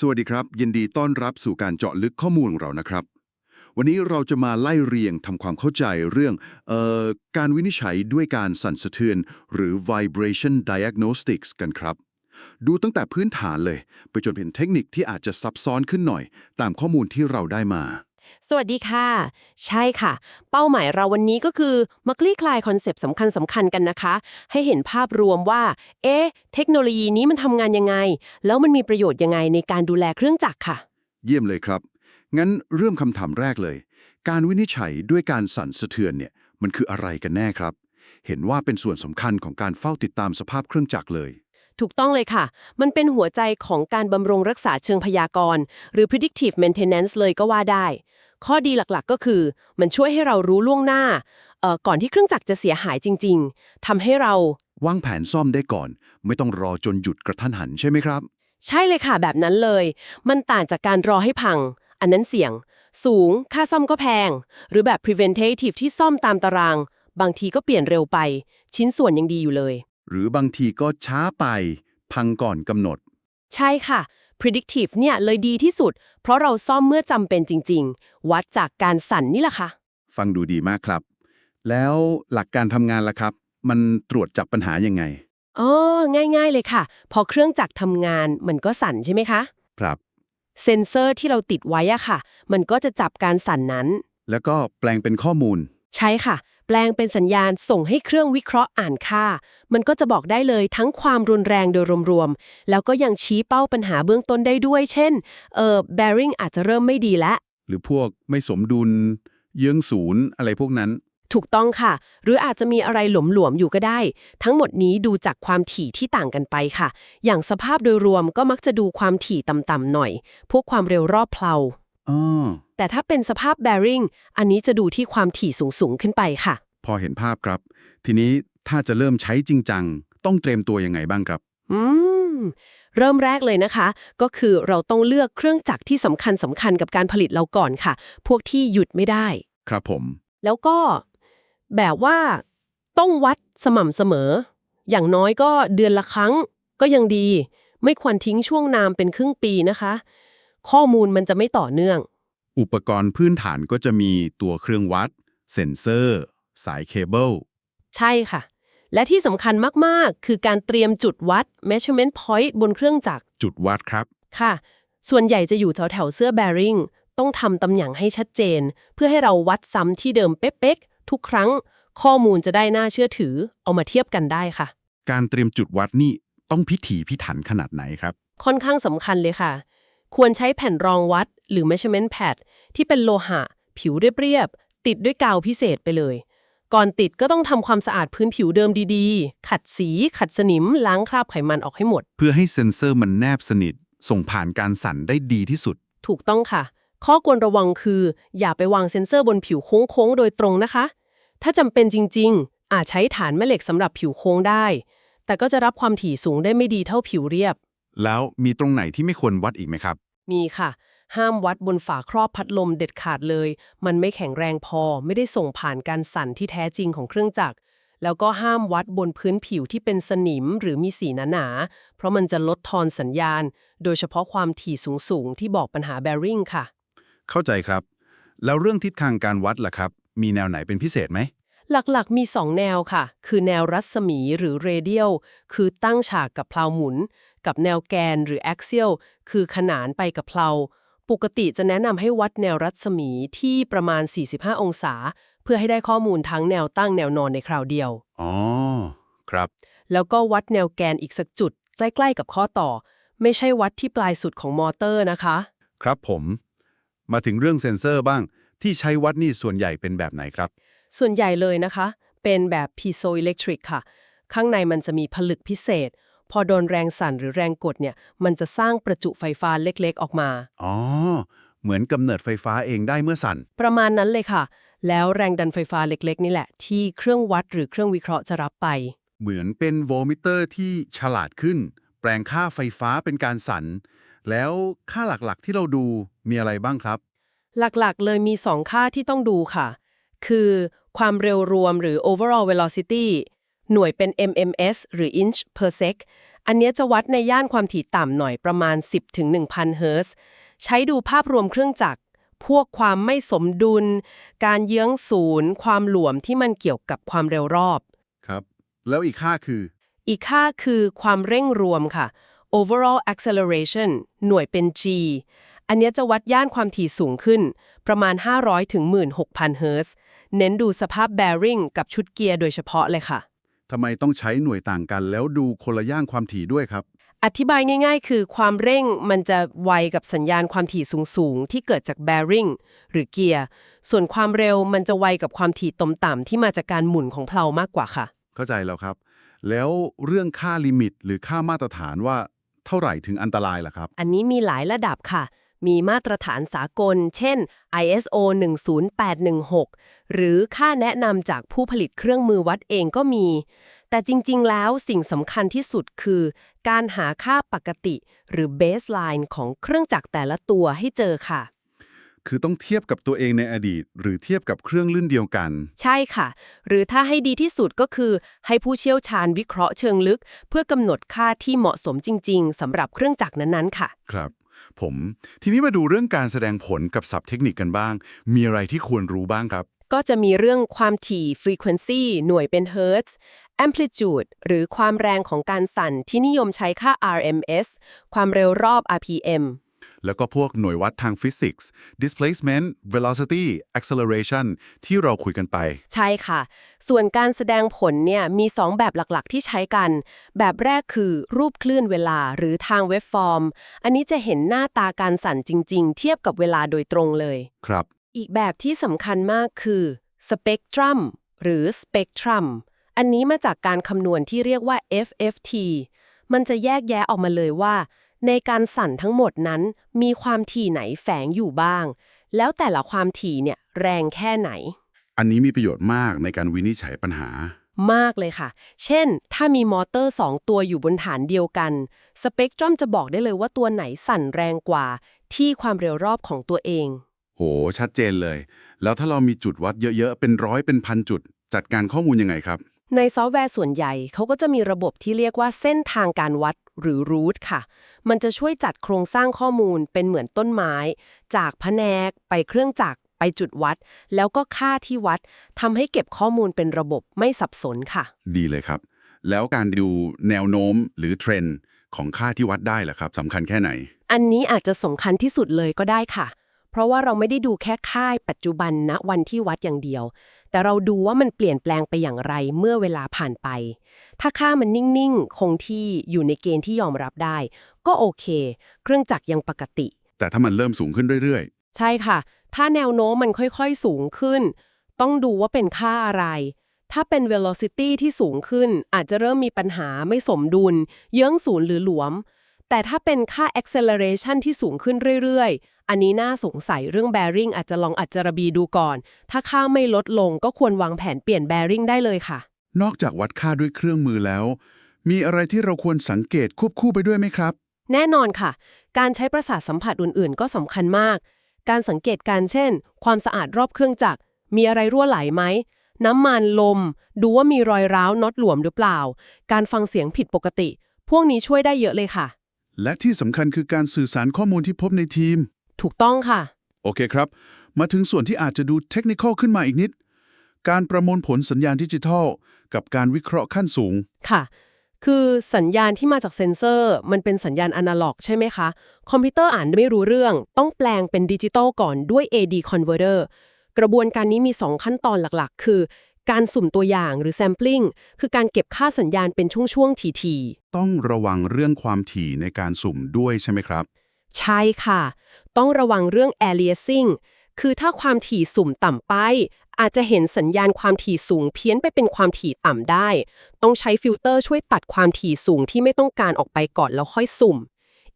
สวัสดีครับ ยินดีต้อนรับสู่การเจาะลึกข้อมูลของเรานะครับ วันนี้เราจะมาไล่เรียงทำความเข้าใจเรื่องเออการวินิจฉัยด้วยการสั่นสะเทือน หรือ vibration diagnostics กันครับ ดูตั้งแต่พื้นฐานเลย ไปจนเป็นเทคนิคที่อาจจะซับซ้อนขึ้นหน่อย ตามข้อมูลที่เราได้มา สวัสดีค่ะ ใช่ค่ะ เป้าหมายเราวันนี้ก็คือมาคลี่คลายคอนเซปต์สำคัญสำคัญกันนะคะ ให้เห็นภาพรวมว่า เอ๊ะ เทคโนโลยีนี้มันทำงานยังไง แล้วมันมีประโยชน์ยังไงในการดูแลเครื่องจักรค่ะ เยี่ยมเลยครับ งั้นเริ่มคำถามแรกเลย การวินิจฉัยด้วยการสั่นสะเทือนเนี่ย มันคืออะไรกันแน่ครับ เห็นว่าเป็นส่วนสำคัญของการเฝ้าติดตามสภาพเครื่องจักรเลยถูกต้องเลยค่ะ มันเป็นหัวใจของการบำรุงรักษาเชิงพยากรณ์ หรือ predictive maintenance เลยก็ว่าได้ ข้อดีหลักๆ ก็คือ มันช่วยให้เรารู้ล่วงหน้าเอ่อก่อนที่เครื่องจักรจะเสียหายจริง ๆทำให้เราวางแผนซ่อมได้ก่อน ไม่ต้องรอจนหยุดกระทันหันใช่ไหมครับ ใช่เลยค่ะ แบบนั้นเลย มันต่างจากการรอให้พัง อันนั้นเสี่ยง สูง ค่าซ่อมก็แพง หรือแบบ preventative ที่ซ่อมตามตาราง บางทีก็เปลี่ยนเร็วไป ชิ้นส่วนยังดีอยู่เลย หรือบางทีก็ช้าไป พังก่อนกำหนด ใช่ค่ะ predictive เนี่ยเลยดีที่สุด เพราะเราซ่อมเมื่อจำเป็นจริง ๆ วัดจากการสั่นนี่แหละค่ะ ฟังดูดีมากครับ แล้วหลักการทำงานล่ะครับ มันตรวจจับปัญหายังไง อ๋อ ง่ายๆเลยค่ะ พอเครื่องจักรทำงานมันก็สั่นใช่ไหมคะ ครับ เซนเซอร์ที่เราติดไว้อะค่ะ มันก็จะจับการสั่นนั้น แล้วก็แปลงเป็นข้อมูล ใช่ค่ะ แปลงเป็นสัญญาณส่งให้เครื่องวิเคราะห์อ่านค่า มันก็จะบอกได้เลยทั้งความรุนแรงโดยรวมๆ แล้วก็ยังชี้เป้าปัญหาเบื้องต้นได้ด้วย เช่น เอ่อ bearing อาจจะเริ่มไม่ดีแล้วหรือพวกไม่สมดุล เยื้องศูนย์อะไรพวกนั้น ถูกต้องค่ะ หรืออาจจะมีอะไรหลวมๆอยู่ก็ได้ ทั้งหมดนี้ดูจากความถี่ที่ต่างกันไปค่ะ อย่างสภาพโดยรวมก็มักจะดูความถี่ต่ำๆหน่อย พวกความเร็วรอบเพลาอ๋อ แต่ถ้าเป็นสภาพ bearing อันนี้จะดูที่ความถี่สูงๆขึ้นไปค่ะ พอเห็นภาพครับ ทีนี้ถ้าจะเริ่มใช้จริงจัง ต้องเตรียมตัวยังไงบ้างครับ อืม เริ่มแรกเลยนะคะ ก็คือเราต้องเลือกเครื่องจักรที่สำคัญสำคัญกับการผลิตเราก่อนค่ะ พวกที่หยุดไม่ได้ ครับผม แล้วก็แบบว่าต้องวัดสม่ำเสมอ อย่างน้อยก็เดือนละครั้งก็ยังดี ไม่ควรทิ้งช่วงนามเป็นครึ่งปีนะคะ ข้อมูลมันจะไม่ต่อเนื่อง อุปกรณ์พื้นฐานก็จะมีตัวเครื่องวัด เซ็นเซอร์ สายเคเบิลใช่ค่ะ และที่สำคัญมาก ๆ คือการเตรียมจุดวัด measurement point บนเครื่องจักร จุดวัดครับ ค่ะ ส่วนใหญ่จะอยู่แถวๆเสื้อ bearing ต้องทำตำแหน่งให้ชัดเจน เพื่อให้เราวัดซ้ำที่เดิมเป๊ะๆทุกครั้ง ข้อมูลจะได้น่าเชื่อถือ เอามาเทียบกันได้ค่ะ การเตรียมจุดวัดนี่ต้องพิถีพิถันขนาดไหนครับ ค่อนข้างสำคัญเลยค่ะ ควรใช้แผ่นรองวัดหรือ measurement pad ที่เป็นโลหะ ผิวเรียบๆติดด้วยกาวพิเศษไปเลย ก่อนติดก็ต้องทำความสะอาดพื้นผิวเดิมดีๆ ขัดสี ขัดสนิม ล้างคราบไขมันออกให้หมด เพื่อให้เซ็นเซอร์มันแนบสนิท ส่งผ่านการสั่นได้ดีที่สุด ถูกต้องค่ะ ข้อควรระวังคือ อย่าไปวางเซ็นเซอร์บนผิวโค้งๆ โดยตรงนะคะ ถ้าจำเป็นจริง ๆ อาจใช้ฐานแม่เหล็กสำหรับผิวโค้งได้ แต่ก็จะรับความถี่สูงได้ไม่ดีเท่าผิวเรียบ แล้วมีตรงไหนที่ไม่ควรวัดอีกไหมครับ มีค่ะ ห้ามวัดบนฝาครอบพัดลมเด็ดขาดเลย มันไม่แข็งแรงพอ ไม่ได้ส่งผ่านการสั่นที่แท้จริงของเครื่องจักร แล้วก็ห้ามวัดบนพื้นผิวที่เป็นสนิมหรือมีสีหนาๆ เพราะมันจะลดทอนสัญญาณ โดยเฉพาะความถี่สูงๆ ที่บอกปัญหา bearing ค่ะ เข้าใจครับ แล้วเรื่องทิศทางการวัดล่ะครับ มีแนวไหนเป็นพิเศษไหมหลักๆ มี 2 แนวค่ะ คือแนวรัศมีหรือ radial คือตั้งฉากกับเพลาหมุน กับแนวแกนหรือ axial คือขนานไปกับเพลา ปกติจะแนะนำให้วัดแนวรัศมีที่ประมาณ 45 องศา เพื่อให้ได้ข้อมูลทั้งแนวตั้งแนวนอนในคราวเดียว อ๋อ ครับ แล้วก็วัดแนวแกนอีกสักจุด ใกล้ๆ กับข้อต่อ ไม่ใช่วัดที่ปลายสุดของมอเตอร์นะคะ ครับผม มาถึงเรื่องเซ็นเซอร์บ้าง ที่ใช้วัดนี่ส่วนใหญ่เป็นแบบไหนครับ ส่วนใหญ่เลยนะคะ เป็นแบบ piezoelectric ค่ะ ข้างในมันจะมีผลึกพิเศษ พอโดนแรงสั่นหรือแรงกดเนี่ย มันจะสร้างประจุไฟฟ้าเล็กๆออกมา อ๋อ เหมือนกำเนิดไฟฟ้าเองได้เมื่อสั่น ประมาณนั้นเลยค่ะ แล้วแรงดันไฟฟ้าเล็กๆ นี่แหละ ที่เครื่องวัดหรือเครื่องวิเคราะห์จะรับไป เหมือนเป็นโวลต์มิเตอร์ที่ฉลาดขึ้น แปลงค่าไฟฟ้าเป็นการสั่น แล้วค่าหลักๆที่เราดูมีอะไรบ้างครับ หลักๆ เลยมี 2 ค่าที่ต้องดูค่ะ คือความเร็วรวมหรือ overall velocity หน่วยเป็น mms หรือ inch per sec อันเนี้ยจะวัดในย่านความถี่ต่ำหน่อยประมาณ 10ถึง1,000 เฮิรตซ์ใช้ดูภาพรวมเครื่องจักร พวกความไม่สมดุล การเยื้องศูนย์ ความหลวมที่มันเกี่ยวกับความเร็วรอบ ครับ แล้วอีกค่าคือ อีกค่าคือความเร่งรวมค่ะ overall acceleration หน่วยเป็น G อันเนี้ยจะวัดย่านความถี่สูงขึ้น ประมาณ 500ถึง16,000 เฮิรตซ์เน้นดูสภาพ bearing กับชุดเกียร์โดยเฉพาะเลยค่ะ ทำไมต้องใช้หน่วยต่างกัน แล้วดูคนละย่างความถี่ด้วยครับ อธิบายง่ายๆ คือความเร่งมันจะไวกับสัญญาณความถี่สูงๆ ที่เกิดจาก bearing หรือเกียร์ ส่วนความเร็วมันจะไวกับความถี่ตมต่ำที่มาจากการหมุนของเพลามากกว่าค่ะ เข้าใจแล้วครับ แล้วเรื่องค่าลิมิตหรือค่ามาตรฐานว่าเท่าไหร่ถึงอันตรายล่ะครับ อันนี้มีหลายระดับค่ะ มีมาตรฐานสากล เช่น ISO 10816 หรือค่าแนะนำจากผู้ผลิตเครื่องมือวัดเองก็มี แต่จริงๆ แล้วสิ่งสำคัญที่สุดคือ การหาค่าปกติ หรือ baseline ของเครื่องจักรแต่ละตัวให้เจอค่ะ คือต้องเทียบกับตัวเองในอดีต หรือเทียบกับเครื่องรุ่นเดียวกัน ใช่ค่ะ หรือถ้าให้ดีที่สุดก็คือ ให้ผู้เชี่ยวชาญวิเคราะห์เชิงลึก เพื่อกำหนดค่าที่เหมาะสมจริง ๆสำหรับเครื่องจักรนั้นๆ ค่ะ ครับ ผม ทีนี้มาดูเรื่องการแสดงผลกับศัพท์เทคนิคกันบ้าง มีอะไรที่ควรรู้บ้างครับ ก็จะมีเรื่องความถี่ frequency หน่วยเป็น hertz amplitude หรือความแรงของการสั่นที่นิยมใช้ค่า RMS ความเร็วรอบ RPM แล้วก็พวกหน่วยวัดทางฟิสิกส์ displacement velocity acceleration ที่เราคุยกันไป ใช่ค่ะ ส่วนการแสดงผลเนี่ยมี 2 แบบหลักๆ ที่ใช้กัน แบบแรกคือรูปคลื่นเวลาหรือทางเว็บฟอร์ม อันนี้จะเห็นหน้าตาการสั่นจริง ๆ เทียบกับเวลาโดยตรงเลย ครับ อีกแบบที่สำคัญมากคือ spectrum หรือ spectrum อันนี้มาจากการคำนวณที่เรียกว่า FFT มันจะแยกแยะออกมาเลยว่า ในการสั่นทั้งหมดนั้นมีความถี่ไหนแฝงอยู่บ้าง แล้วแต่ละความถี่เนี่ยแรงแค่ไหน อันนี้มีประโยชน์มากในการวินิจฉัยปัญหามากเลยค่ะ เช่น ถ้ามีมอเตอร์ 2 ตัวอยู่บนฐานเดียวกัน สเปกตรัมจะบอกได้เลยว่าตัวไหนสั่นแรงกว่า ที่ความเร็วรอบของตัวเอง โห ชัดเจนเลย แล้วถ้าเรามีจุดวัดเยอะๆ เป็นร้อยเป็นพันจุด จัดการข้อมูลยังไงครับ ในซอฟต์แวร์ส่วนใหญ่เขาก็จะมีระบบที่เรียกว่าเส้นทางการวัด หรือ route ค่ะ มันจะช่วยจัดโครงสร้างข้อมูลเป็นเหมือนต้นไม้ จากแผนกไปเครื่องจักรไปจุดวัด แล้วก็ค่าที่วัดทำให้เก็บข้อมูลเป็นระบบไม่สับสนค่ะ ดีเลยครับ แล้วการดูแนวโน้มหรือเทรนด์ของค่าที่วัดได้ล่ะครับสำคัญแค่ไหน อันนี้อาจจะสำคัญที่สุดเลยก็ได้ค่ะเพ ราะว่าเราไม่ได้ดูแค่ค่ายปัจจุบันณวันที่วัดอย่างเดียว แต่เราดูว่ามันเปลี่ยนแปลงไปอย่างไรเมื่อเวลาผ่านไป ถ้าค่ามันนิ่งๆ คงที่อยู่ในเกณฑ์ที่ยอมรับได้ ก็โอเค เครื่องจักรยังปกติ แต่ถ้ามันเริ่มสูงขึ้นเรื่อยใช่ค่ะ ถ้าแนวโน้มมันค่อยๆสูงขึ้น ต้องดูว่าเป็นค่าอะไร ถ้าเป็น velocity ที่สูงขึ้น อาจจะเริ่มมีปัญหาไม่สมดุล เยื้องศูนย์หรือหลวม แต่ถ้าเป็นค่า acceleration ที่สูงขึ้นเรื่อยๆ อันนี้น่าสงสัยเรื่อง bearing อาจจะลองอัจจารบีดูก่อน ถ้าค่าไม่ลดลงก็ควรวางแผนเปลี่ยน bearing ได้เลยค่ะๆนอกจากวัดค่าด้วยเครื่องมือแล้ว มีอะไรที่เราควรสังเกตควบคู่ไปด้วยไหมครับ แน่นอนค่ะ การใช้ประสาทสัมผัสอื่นๆ ก็สำคัญมาก การสังเกตการเช่น ความสะอาดรอบเครื่องจักร มีอะไรรั่วไหลไหมน้ำมันลม ดูว่ามีรอยร้าวน็อตหลวมหรือเปล่า การฟังเสียงผิดปกติ พวกนี้ช่วยได้เยอะเลยค่ะ และที่สำคัญคือการสื่อสารข้อมูลที่พบในทีม ถูกต้องค่ะ โอเคครับ มาถึงส่วนที่อาจจะดูเทคนิคอลขึ้นมาอีกนิด การประมวลผลสัญญาณดิจิทัล กับการวิเคราะห์ขั้นสูง ค่ะ คือสัญญาณที่มาจากเซ็นเซอร์ มันเป็นสัญญาณอนาล็อกใช่ไหมคะ คอมพิวเตอร์อ่านไม่รู้เรื่อง ต้องแปลงเป็นดิจิตอลก่อนด้วย AD converter กระบวนการนี้มี 2 ขั้นตอนหลักๆ คือ การสุ่มตัวอย่างหรือ sampling คือการเก็บค่าสัญญาณเป็นช่วง ๆ ทีๆ ต้องระวังเรื่องความถี่ในการสุ่มด้วยใช่ไหมครับ ใช่ค่ะ ต้องระวังเรื่อง aliasing คือถ้าความถี่สุ่มต่ำไป อาจจะเห็นสัญญาณความถี่สูงเพี้ยนไปเป็นความถี่ต่ำได้ ต้องใช้ฟิลเตอร์ช่วยตัดความถี่สูงที่ไม่ต้องการออกไปก่อนแล้วค่อยสุ่ม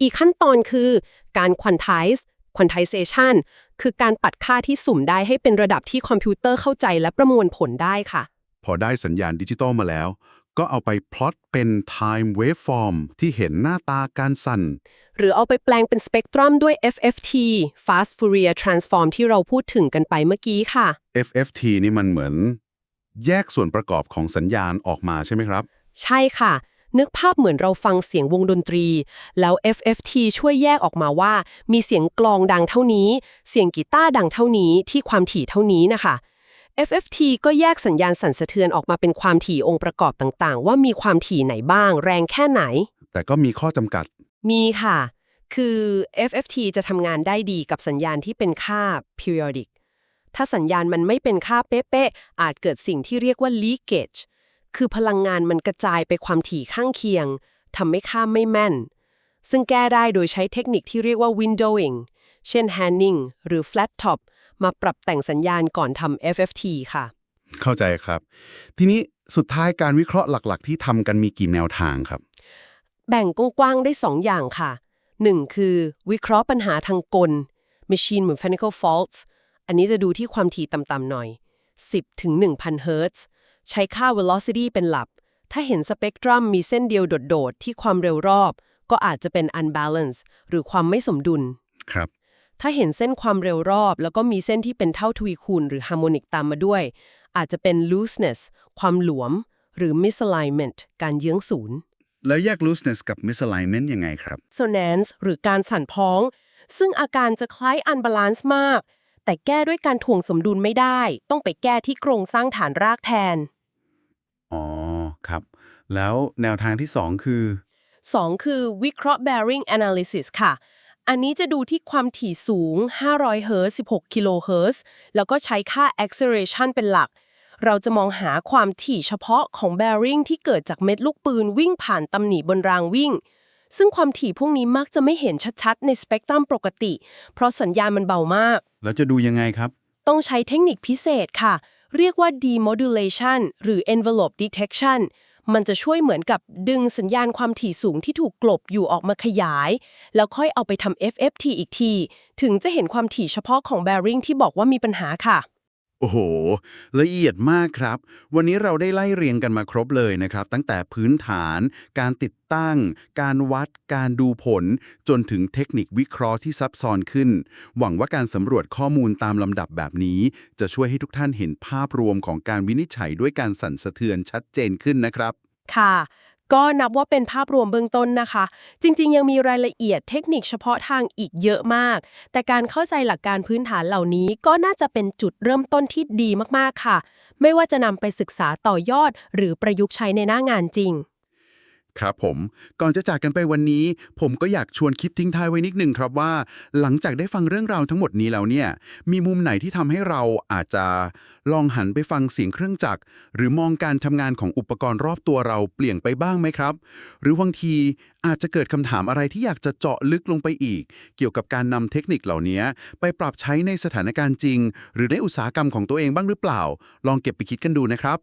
อีกขั้นตอนคือการ quantize quantization คือการปัดค่าที่สุ่มได้ให้เป็นระดับที่คอมพิวเตอร์เข้าใจและประมวลผลได้ค่ะ พอได้สัญญาณดิจิตอลมาแล้ว ก็เอาไปพลอตเป็น time waveform ที่เห็นหน้าตาการสั่น หรือเอาไปแปลงเป็นสเปกตรัมด้วย FFT Fast Fourier Transform ที่เราพูดถึงกันไปเมื่อกี้ค่ะ FFT นี่มันเหมือน แยกส่วนประกอบของสัญญาณออกมาใช่ไหมครับ ใช่ค่ะ นึกภาพเหมือนเราฟังเสียงวงดนตรี แล้ว FFT ช่วยแยกออกมาว่า มีเสียงกลองดังเท่านี้ เสียงกีตาร์ดังเท่านี้ที่ความถี่เท่านี้นะคะ FFT ก็แยกสัญญาณสั่นสะเทือนออกมาเป็นความถี่องค์ประกอบต่างๆ ว่ามีความถี่ไหนบ้าง แรงแค่ไหน แต่ก็มีข้อจำกัด มีค่ะ คือ FFT จะทำงานได้ดีกับสัญญาณที่เป็นค่า periodic ถ้าสัญญาณมันไม่เป็นค่าเป๊ะๆอาจเกิดสิ่งที่เรียกว่า leakage คือพลังงานมันกระจายไปความถี่ข้างเคียงทำให้ค่าไม่แม่น ซึ่งแก้ได้โดยใช้เทคนิคที่เรียกว่า windowing เช่น Hanning หรือ flat top มาปรับแต่งสัญญาณก่อนทำ FFT ค่ะ เข้าใจครับ ทีนี้สุดท้ายการวิเคราะห์หลักๆ ที่ทำกันมีกี่แนวทางครับ แบ่งกว้างๆได้ 2 อย่างค่ะ 1 คือ วิเคราะห์ปัญหาทางกล machine mechanical faults อันนี้จะดูที่ความถี่ต่ำๆหน่อย 10ถึ ง1,000เฮิรตซ์ใช้ค่า velocity เป็นหลัก ถ้าเห็นสเปกตรัมมีเส้นเดียวโดดๆ ที่ความเร็วรอบ ก็อาจจะเป็น unbalance หรือความไม่สมดุล ครับ ถ้าเห็นเส้นความเร็วรอบ แล้วก็มีเส้นที่เป็นเท่าทวีคูณหรือฮาร์โมนิกตามมาด้วย อาจจะเป็น looseness ความหลวม หรือ misalignment การเยื้องศูนย์แล้วแยก looseness กับ misalignment ยังไงครับ dissonance หรือการสั่นพ้อง ซึ่งอาการจะคล้าย unbalance มาก แต่แก้ด้วยการถ่วงสมดุลไม่ได้ ต้องไปแก้ที่โครงสร้างฐานรากแทน อ๋อ ครับ แล้วแนวทางที่ 2 คือ 2 คือวิเคราะห์ bearing analysis ค่ะ อันนี้จะดูที่ความถี่สูง 500เฮิรตซ์16 กิโลเฮิรตซ์แล้วก็ใช้ค่า acceleration เป็นหลัก เราจะมองหาความถี่เฉพาะของ bearing ที่เกิดจากเม็ดลูกปืนวิ่งผ่านตำหนิบนรางวิ่ง ซึ่งความถี่พวกนี้มักจะไม่เห็นชัดๆ ในสเปกตรัมปกติ เพราะสัญญาณมันเบามาก แล้วจะดูยังไงครับ ต้องใช้เทคนิคพิเศษค่ะ เรียกว่า demodulation หรือ envelope detection มันจะช่วยเหมือนกับดึงสัญญาณความถี่สูงที่ถูกกลบอยู่ออกมาขยาย แล้วค่อยเอาไปทำ FFT อีกที ถึงจะเห็นความถี่เฉพาะของ bearing ที่บอกว่ามีปัญหาค่ะ อ้โห ละเอียดมากครับ วันนี้เราได้ไล่เรียงกันมาครบเลยนะครับ ตั้งแต่พื้นฐาน การติดตั้ง การวัด การดูผล จนถึงเทคนิควิเคราะห์ที่ซับซ้อนขึ้น หวังว่าการสำรวจข้อมูลตามลำดับแบบนี้ จะช่วยให้ทุกท่านเห็นภาพรวมของการวินิจฉัยด้วยการสั่นสะเทือนชัดเจนขึ้นนะครับ ค่ะ ก็นับว่าเป็นภาพรวมเบื้องต้นนะคะ จริง ๆ ยังมีรายละเอียดเทคนิคเฉพาะทางอีกเยอะมาก แต่การเข้าใจหลักการพื้นฐานเหล่านี้ก็น่าจะเป็นจุดเริ่มต้นที่ดีมากๆค่ะ ไม่ว่าจะนำไปศึกษาต่อยอด หรือประยุกต์ใช้ในหน้างานจริง ครับผมก่อนจะจากกันไปวันนี้ ผมก็อยากชวนคิดทิ้งท้ายไว้นิดหนึ่งครับว่า หลังจากได้ฟังเรื่องราวทั้งหมดนี้แล้วเนี่ยมีมุมไหนที่ทำให้เราอาจจะลองหันไปฟังเสียงเครื่องจักร หรือมองการทำงานของอุปกรณ์รอบตัวเราเปลี่ยนไปบ้างไหมครับ หรือบางทีอาจจะเกิดคำถามอะไรที่อยากจะเจาะลึกลงไปอีก เกี่ยวกับการนำเทคนิคเหล่านี้ไปปรับใช้ในสถานการณ์จริง หรือในอุตสาหกรรมของตัวเองบ้างหรือเปล่า ลองเก็บไปคิดกันดูนะครับ